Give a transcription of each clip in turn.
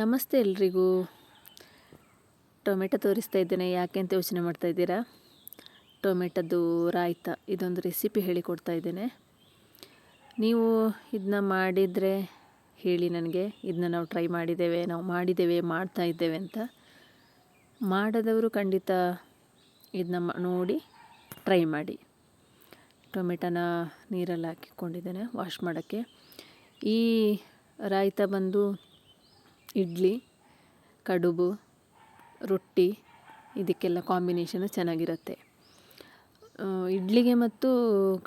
ನಮಸ್ತೆ ಎಲ್ರಿಗೂ. ಟೊಮೆಟೊ ತೋರಿಸ್ತಾ ಇದ್ದೇನೆ, ಯಾಕೆ ಅಂತ ಯೋಚನೆ ಮಾಡ್ತಾ ಇದ್ದೀರಾ? ಟೊಮೆಟೊದು ರಾಯ್ತ, ಇದೊಂದು ರೆಸಿಪಿ ಹೇಳಿಕೊಡ್ತಾ ಇದ್ದೇನೆ. ನೀವು ಇದನ್ನ ಮಾಡಿದರೆ ಹೇಳಿ ನನಗೆ. ಇದನ್ನ ನಾವು ಟ್ರೈ ಮಾಡಿದ್ದೇವೆ, ನಾವು ಮಾಡಿದ್ದೇವೆ, ಮಾಡ್ತಾ ಇದ್ದೇವೆ ಅಂತ. ಮಾಡದವರು ಖಂಡಿತ ಇದನ್ನ ನೋಡಿ ಟ್ರೈ ಮಾಡಿ. ಟೊಮೆಟೊನ ನೀರಲ್ಲಿ ಹಾಕಿಕೊಂಡಿದ್ದೇನೆ, ವಾಶ್ ಮಾಡೋಕ್ಕೆ. ಈ ರಾಯ್ತ ಬಂದು ಇಡ್ಲಿ, ಕಡುಬು, ರೊಟ್ಟಿ, ಇದಕ್ಕೆಲ್ಲ ಕಾಂಬಿನೇಷನ್ ಚೆನ್ನಾಗಿರುತ್ತೆ. ಇಡ್ಲಿಗೆ ಮತ್ತು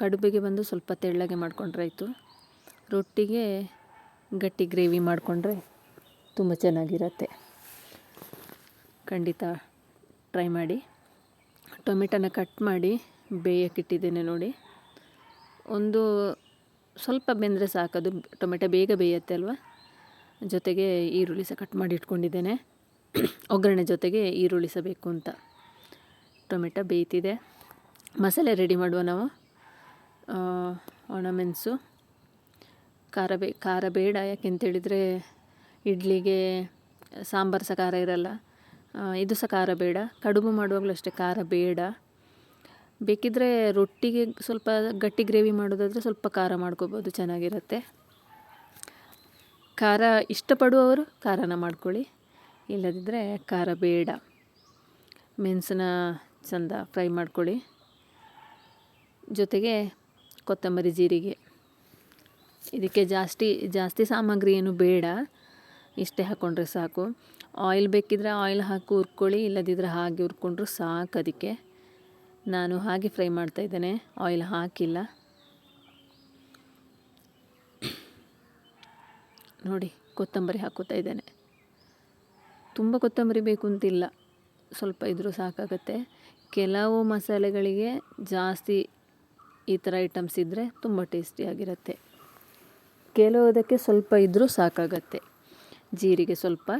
ಕಡುಬಿಗೆ ಬಂದು ಸ್ವಲ್ಪ ತೆಳ್ಳಗೆ ಮಾಡ್ಕೊಂಡ್ರಾಯ್ತು ರೊಟ್ಟಿಗೆ ಗಟ್ಟಿ ಗ್ರೇವಿ ಮಾಡಿಕೊಂಡ್ರೆ ತುಂಬ ಚೆನ್ನಾಗಿರುತ್ತೆ. ಖಂಡಿತ ಟ್ರೈ ಮಾಡಿ. ಟೊಮೆಟೊನ ಕಟ್ ಮಾಡಿ ಬೇಯಕ್ಕಿಟ್ಟಿದ್ದೇನೆ ನೋಡಿ. ಒಂದು ಸ್ವಲ್ಪ ಬೆಂದರೆ ಸಾಕದು ಟೊಮೆಟೊ ಬೇಗ ಬೇಯುತ್ತೆ ಅಲ್ವಾ? ಜೊತೆಗೆ ಈರುಳ್ಳಿ ಸಹ ಕಟ್ ಮಾಡಿ ಇಟ್ಕೊಂಡಿದ್ದೇನೆ. ಒಗ್ಗರಣೆ ಜೊತೆಗೆ ಈರುಳ್ಳಿ ಸಹ ಬೇಕು ಅಂತ. ಟೊಮೆಟೊ ಬೇಯ್ತಿದೆ. ಮಸಾಲೆ ರೆಡಿ ಮಾಡುವ ನಾವು. ಒಣಮೆಣಸು ಖಾರ ಬೇ, ಖಾರ ಬೇಡ. ಯಾಕೆಂತೇಳಿದರೆ ಇಡ್ಲಿಗೆ ಸಾಂಬಾರು ಸಹ ಖಾರ ಇರಲ್ಲ. ಇದು ಸಹ ಖಾರ ಬೇಡ. ಕಡುಬು ಮಾಡುವಾಗಲೂ ಅಷ್ಟೇ ಖಾರ ಬೇಡ. ಬೇಕಿದ್ದರೆ ರೊಟ್ಟಿಗೆ ಸ್ವಲ್ಪ ಗಟ್ಟಿ ಗ್ರೇವಿ ಮಾಡೋದಾದರೆ ಸ್ವಲ್ಪ ಖಾರ ಮಾಡ್ಕೋಬೋದು. ಚೆನ್ನಾಗಿರುತ್ತೆ. ಖಾರ ಇಷ್ಟಪಡುವವರು ಖಾರನ ಮಾಡ್ಕೊಳ್ಳಿ ಇಲ್ಲದಿದ್ದರೆ ಖಾರ ಬೇಡ. ಮೆಣಸನ್ನ ಚಂದ ಫ್ರೈ ಮಾಡ್ಕೊಳ್ಳಿ. ಜೊತೆಗೆ ಕೊತ್ತಂಬರಿ ಜೀರಿಗೆ. ಇದಕ್ಕೆ ಜಾಸ್ತಿ ಜಾಸ್ತಿ ಸಾಮಗ್ರಿ ಏನು ಬೇಡ. ಇಷ್ಟೇ ಹಾಕ್ಕೊಂಡ್ರೆ ಸಾಕು. ಆಯಿಲ್ ಬೇಕಿದ್ರೆ ಆಯಿಲ್ ಹಾಕಿ ಹುರ್ಕೊಳ್ಳಿ ಇಲ್ಲದಿದ್ದರೆ ಹಾಗೆ ಹುರ್ಕೊಂಡ್ರು ಸಾಕು ಅದಕ್ಕೆ. ನಾನು ಹಾಗೆ ಫ್ರೈ ಮಾಡ್ತಾಯಿದ್ದೇನೆ ಆಯಿಲ್ ಹಾಕಿಲ್ಲ. ನೋಡಿ ಕೊತ್ತಂಬರಿ ಹಾಕೋತಾ ಇದ್ದೇನೆ. ತುಂಬ ಕೊತ್ತಂಬರಿ ಬೇಕು ಅಂತಿಲ್ಲ. ಸ್ವಲ್ಪ ಇದ್ದರೂ ಸಾಕಾಗತ್ತೆ. ಕೆಲವು ಮಸಾಲೆಗಳಿಗೆ ಜಾಸ್ತಿ ಈ ಥರ ಐಟಮ್ಸ್ ಇದ್ದರೆ ತುಂಬ ಟೇಸ್ಟಿಯಾಗಿರುತ್ತೆ ಕೆಲವುದಕ್ಕೆ ಸ್ವಲ್ಪ ಇದ್ದರೂ ಸಾಕಾಗತ್ತೆ. ಜೀರಿಗೆ ಸ್ವಲ್ಪ.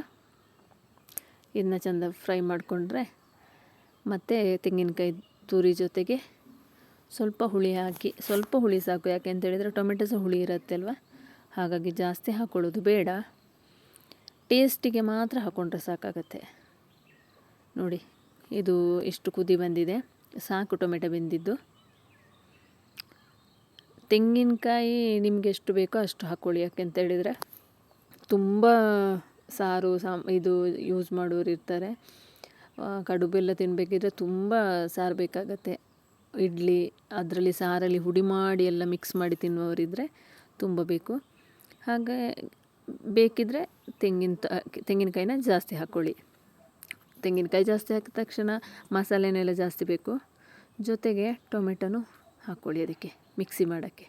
ಇದನ್ನ ಚೆಂದ ಫ್ರೈ ಮಾಡಿಕೊಂಡ್ರೆ ಮತ್ತು ತೆಂಗಿನಕಾಯಿ ತುರಿ ಜೊತೆಗೆ ಸ್ವಲ್ಪ ಹುಳಿ ಹಾಕಿ, ಸ್ವಲ್ಪ ಹುಳಿ ಸಾಕು ಯಾಕೆ ಅಂತ ಹೇಳಿದರೆ ಟೊಮೆಟೊ ಸಹ ಹುಳಿ ಇರುತ್ತೆ ಅಲ್ವಾ? ಹಾಗಾಗಿ ಜಾಸ್ತಿ ಹಾಕ್ಕೊಳ್ಳೋದು ಬೇಡ. ಟೇಸ್ಟಿಗೆ ಮಾತ್ರ ಹಾಕ್ಕೊಂಡ್ರೆ ಸಾಕಾಗತ್ತೆ. ನೋಡಿ, ಇದು ಎಷ್ಟು ಕುದಿ ಬಂದಿದೆ. ಸಾಕು ಟೊಮೆಟೊ ಬೆಂದಿದ್ದು. ತೆಂಗಿನಕಾಯಿ ನಿಮಗೆ ಎಷ್ಟು ಬೇಕೋ ಅಷ್ಟು ಹಾಕ್ಕೊಳ್ಳಿ ಯಾಕೆಂತ ಹೇಳಿದರೆ, ತುಂಬ ಸಾರು, ಸಾಮ್, ಇದು ಯೂಸ್ ಮಾಡೋರು ಇರ್ತಾರೆ. ಕಡುಬೆಲ್ಲ ತಿನ್ನಬೇಕಿದ್ರೆ ತುಂಬ ಸಾರು ಬೇಕಾಗತ್ತೆ. ಇಡ್ಲಿ, ಅದರಲ್ಲಿ ಸಾರಲ್ಲಿ ಹುಡಿ ಮಾಡಿ ಎಲ್ಲ ಮಿಕ್ಸ್ ಮಾಡಿ ತಿನ್ನುವವರಿದ್ದರೆ ತುಂಬ ಬೇಕು. ಹಾಗೆ ಬೇಕಿದ್ದರೆ ತೆಂಗಿನ ತೆಂಗಿನಕಾಯಿನ ಜಾಸ್ತಿ ಹಾಕ್ಕೊಳ್ಳಿ ತೆಂಗಿನಕಾಯಿ ಜಾಸ್ತಿ ಹಾಕಿದ ತಕ್ಷಣ ಮಸಾಲೆನೆಲ್ಲ ಜಾಸ್ತಿ ಬೇಕು. ಜೊತೆಗೆ ಟೊಮೆಟೊನೂ ಹಾಕ್ಕೊಳ್ಳಿ ಅದಕ್ಕೆ, ಮಿಕ್ಸಿ ಮಾಡೋಕ್ಕೆ.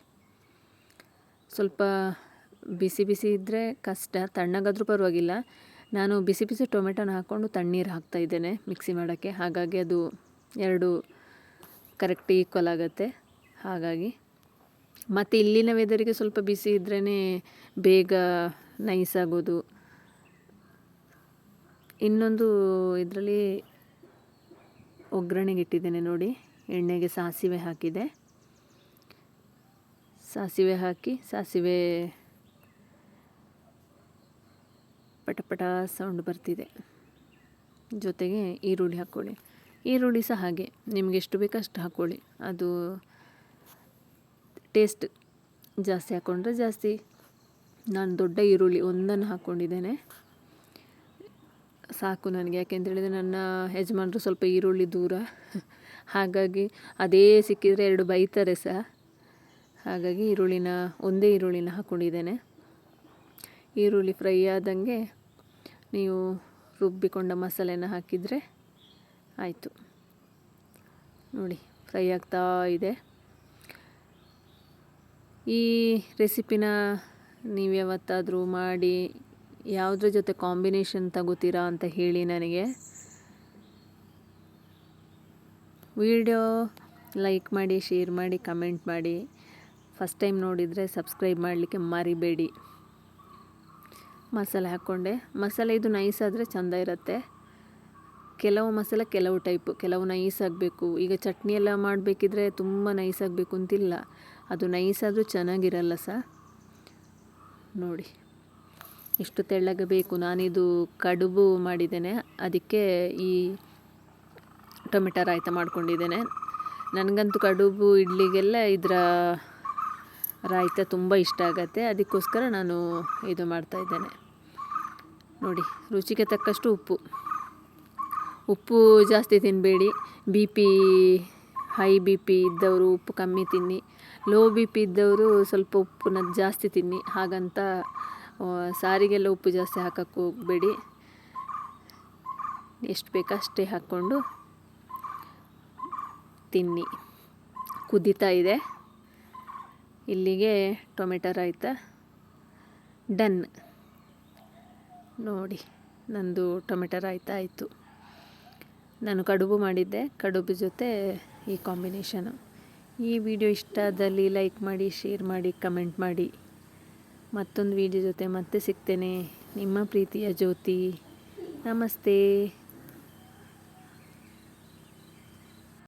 ಸ್ವಲ್ಪ ಬಿಸಿ ಬಿಸಿ ಇದ್ದರೆ ಕಷ್ಟ, ತಣ್ಣಗಾದರೂ ಪರವಾಗಿಲ್ಲ. ನಾನು ಬಿಸಿ ಬಿಸಿ ಟೊಮೆಟೊನ ಹಾಕ್ಕೊಂಡು ತಣ್ಣೀರು ಹಾಕ್ತಾಯಿದ್ದೇನೆ ಮಿಕ್ಸಿ ಮಾಡೋಕ್ಕೆ. ಹಾಗಾಗಿ ಅದು ಎರಡು ಕರೆಕ್ಟ್ ಈಕ್ವಲ್ ಆಗುತ್ತೆ. ಹಾಗಾಗಿ ಮತ್ತು ಇಲ್ಲಿನ ವೆದರಿಗೆ ಸ್ವಲ್ಪ ಬಿಸಿ ಇದ್ರೇ ಬೇಗ ನೈಸ್ ಆಗೋದು. ಇನ್ನೊಂದು ಇದರಲ್ಲಿ ಒಗ್ಗರಣೆಗೆ ಇಟ್ಟಿದ್ದೇನೆ ನೋಡಿ. ಎಣ್ಣೆಗೆ ಸಾಸಿವೆ ಹಾಕಿದೆ. ಸಾಸಿವೆ ಹಾಕಿ ಸಾಸಿವೆ ಪಟಪಟ ಸೌಂಡ್ ಬರ್ತಿದೆ. ಜೊತೆಗೆ ಈರುಳ್ಳಿ ಹಾಕ್ಕೊಳ್ಳಿ ಈರುಳ್ಳಿ ಸಹ ಹಾಗೆ. ನಿಮಗೆ ಎಷ್ಟು ಬೇಕೋ ಅಷ್ಟು ಹಾಕ್ಕೊಳ್ಳಿ ಅದು ಟೇಸ್ಟ್ ಜಾಸ್ತಿ ಹಾಕ್ಕೊಂಡ್ರೆ ಜಾಸ್ತಿ. ನಾನು ದೊಡ್ಡ ಈರುಳ್ಳಿ ಒಂದನ್ನು ಹಾಕ್ಕೊಂಡಿದ್ದೇನೆ ಸಾಕು ನನಗೆ ಯಾಕೆಂತೇಳಿದರೆ ನನ್ನ ಯಜಮಾನರು ಸ್ವಲ್ಪ ಈರುಳ್ಳಿ ದೂರ. ಹಾಗಾಗಿ ಅದೇ ಸಿಕ್ಕಿದರೆ ಎರಡು ಬೈತಾರೆ ಸಹ ಹಾಗಾಗಿ ಈರುಳ್ಳಿನ, ಒಂದೇ ಈರುಳ್ಳಿನ ಹಾಕ್ಕೊಂಡಿದ್ದೇನೆ ಈರುಳ್ಳಿ ಫ್ರೈ ಆದಂಗೆ ನೀವು ರುಬ್ಬಿಕೊಂಡ ಮಸಾಲೆನ ಹಾಕಿದರೆ ಆಯಿತು. ನೋಡಿ, ಫ್ರೈ ಆಗ್ತಾ ಇದೆ. ಈ ರೆಸಿಪಿನ ನೀವು ಯಾವತ್ತಾದರೂ ಮಾಡಿ ಯಾವುದ್ರ ಜೊತೆ ಕಾಂಬಿನೇಷನ್ ತಗೋತೀರಾ ಅಂತ ಹೇಳಿ ನನಗೆ. ವಿಡಿಯೋ ಲೈಕ್ ಮಾಡಿ, ಶೇರ್ ಮಾಡಿ, ಕಮೆಂಟ್ ಮಾಡಿ. ಫಸ್ಟ್ ಟೈಮ್ ನೋಡಿದರೆ ಸಬ್ಸ್ಕ್ರೈಬ್ ಮಾಡಲಿಕ್ಕೆ ಮರಿಬೇಡಿ. ಮಸಾಲೆ ಹಾಕ್ಕೊಂಡೆ. ಮಸಾಲೆ ಇದು ನೈಸ್ ಆದರೆ ಚೆಂದ ಇರುತ್ತೆ. ಕೆಲವು ಮಸಾಲೆ ಕೆಲವು ಟೈಪು ಕೆಲವು ನೈಸ್ ಆಗಬೇಕು. ಈಗ ಚಟ್ನಿ ಎಲ್ಲ ಮಾಡಬೇಕಿದ್ರೆ ತುಂಬ ನೈಸ್ ಆಗಬೇಕು ಅಂತಿಲ್ಲ. ಅದು ನೈಸ್ ಆದರೂ ಚೆನ್ನಾಗಿರಲ್ಲ ಸಹ ನೋಡಿ ಇಷ್ಟು ತೆಳ್ಳಗೆ ಬೇಕು ನಾನಿದು ಕಡುಬು ಮಾಡಿದ್ದೇನೆ. ಅದಕ್ಕೆ ಈ ಟೊಮೆಟೊ ರಾಯ್ತ ಮಾಡ್ಕೊಂಡಿದ್ದೇನೆ. ನನಗಂತೂ ಕಡುಬು, ಇಡ್ಲಿಗೆಲ್ಲ ಇದರ ರಾಯ್ತ ತುಂಬ ಇಷ್ಟ ಆಗತ್ತೆ. ಅದಕ್ಕೋಸ್ಕರ ನಾನು ಇದು ಮಾಡ್ತಾ ಇದ್ದೇನೆ. ನೋಡಿ, ರುಚಿಗೆ ತಕ್ಕಷ್ಟು ಉಪ್ಪು. ಉಪ್ಪು ಜಾಸ್ತಿ ತಿನ್ನಬೇಡಿ B P, high B P ಇದ್ದವರು ಉಪ್ಪು ಕಮ್ಮಿ ತಿನ್ನಿ. ಲೋ ಬಿ ಪಿ ಇದ್ದವರು ಸ್ವಲ್ಪ ಉಪ್ಪನ್ನ ಜಾಸ್ತಿ ತಿನ್ನಿ. ಹಾಗಂತ ಸಾರಿಗೆಲ್ಲ ಉಪ್ಪು ಜಾಸ್ತಿ ಹಾಕಕ್ಕೆ ಹೋಗಬೇಡಿ. ಎಷ್ಟು ಬೇಕೋ ಅಷ್ಟೇ ಹಾಕ್ಕೊಂಡು ತಿನ್ನಿ. ಕುದೀತಾ ಇದೆ. ಇಲ್ಲಿಗೆ ಟೊಮೆಟೊ ರಾಯ್ತ ಡನ್. ನೋಡಿ, ನಂದು ಟೊಮೆಟೊ ರಾಯ್ತ ಆಯಿತು. ನಾನು ಕಡುಬು ಮಾಡಿದ್ದೆ. ಕಡುಬು ಜೊತೆ ಈ ಕಾಂಬಿನೇಷನು. ಈ ವಿಡಿಯೋ ಇಷ್ಟ ಆದಲ್ಲಿ ಲೈಕ್ ಮಾಡಿ, ಶೇರ್ ಮಾಡಿ, ಕಮೆಂಟ್ ಮಾಡಿ. ಮತ್ತೊಂದು ವಿಡಿಯೋ ಜೊತೆ ಮತ್ತೆ ಸಿಗ್ತೇನೆ. ನಿಮ್ಮ ಪ್ರೀತಿಯ ಜ್ಯೋತಿ. ನಮಸ್ತೆ.